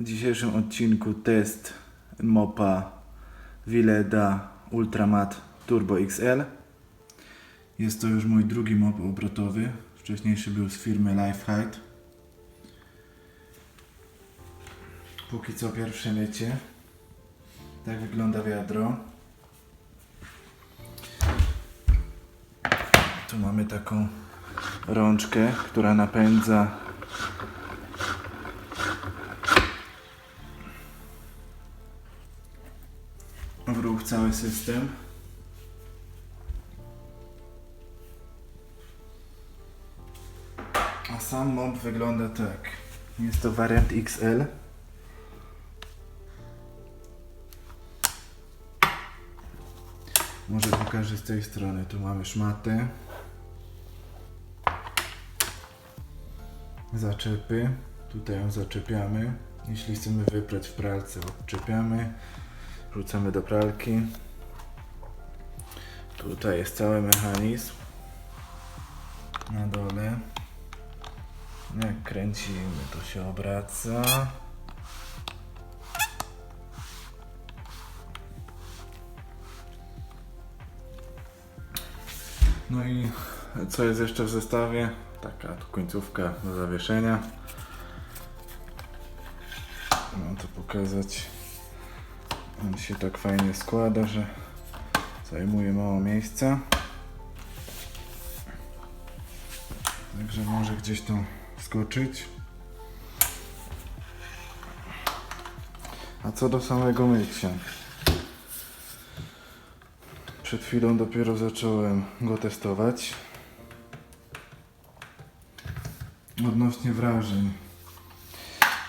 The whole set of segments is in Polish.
W dzisiejszym odcinku test mopa Willeda Ultramat Turbo XL. Jest to już mój drugi mop obrotowy. Wcześniejszy był z firmy Lifehide. Póki co pierwsze mycie. Tak wygląda wiadro. Tu mamy taką rączkę, która napędza ruch cały system. A sam mop wygląda tak. Jest to wariant XL. Może pokażę z tej strony. Tu mamy szmatę. Zaczepy. Tutaj ją zaczepiamy. Jeśli chcemy wyprać w pralce, odczepiamy. Wrzucamy do pralki. Tutaj jest cały mechanizm. Na dole. Jak kręcimy, to się obraca. No i co jest jeszcze w zestawie? Taka tu końcówka do zawieszenia. Mam to pokazać. On się tak fajnie składa, że zajmuje mało miejsca. Także może gdzieś tam skoczyć. A co do samego mycia. Przed chwilą dopiero zacząłem go testować. Odnośnie wrażeń.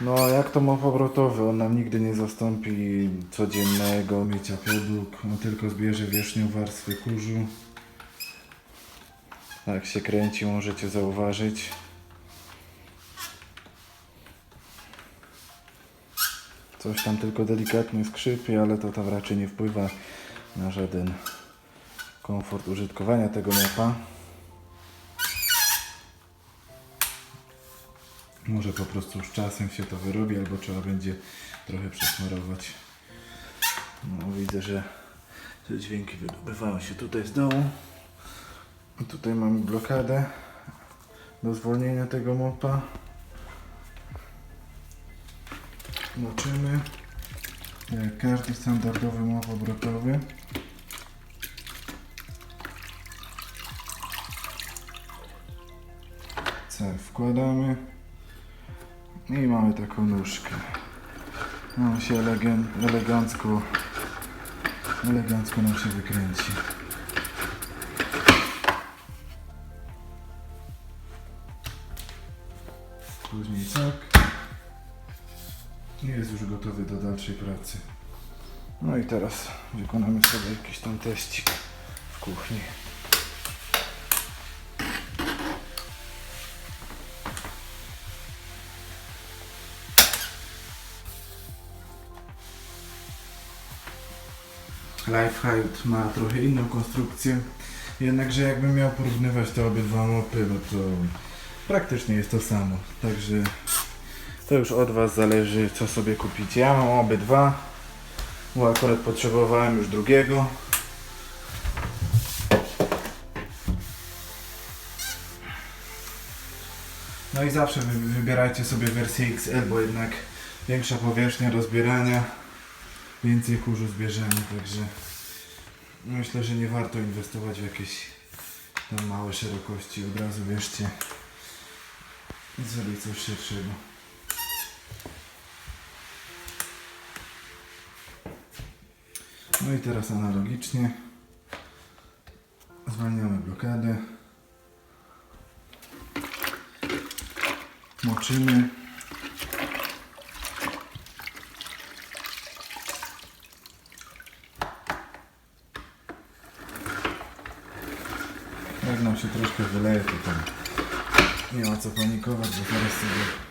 No, jak to mop obrotowy, on nam nigdy nie zastąpi codziennego mycia podłóg. On tylko zbierze wierzchnią warstwę kurzu. Jak się kręci, możecie zauważyć. Coś tam tylko delikatnie skrzypi, ale to tam raczej nie wpływa na żaden komfort użytkowania tego mopa. Może po prostu z czasem się to wyrobi, albo trzeba będzie trochę przesmarować. No widzę, że te dźwięki wydobywają się tutaj z dołu. Tutaj mamy blokadę do zwolnienia tego mopa. Moczymy. Jak każdy standardowy mop obrotowy. Wkładamy. I mamy taką nóżkę. On się elegan, elegancko, elegancko nam się wykręci. Później tak. Jest już gotowy do dalszej pracy. No i teraz wykonamy sobie jakiś tam teścik w kuchni. Lifehide ma trochę inną konstrukcję. Jednakże jakbym miał porównywać te obydwa mopy, no to praktycznie jest to samo. Także to już od Was zależy, co sobie kupicie. Ja mam obydwa, bo akurat potrzebowałem już drugiego. No i zawsze wy- wybierajcie sobie wersję XL, bo jednak większa powierzchnia do zbierania, więcej kurzu zbierzemy, także myślę, że nie warto inwestować w jakieś tam małe szerokości. Od razu bierzcie zrobić coś szerszego. No i teraz analogicznie zwalniamy blokadę. Moczymy. Jak nam się troszkę wyleje, to tam nie ma co panikować, bo zaraz sobie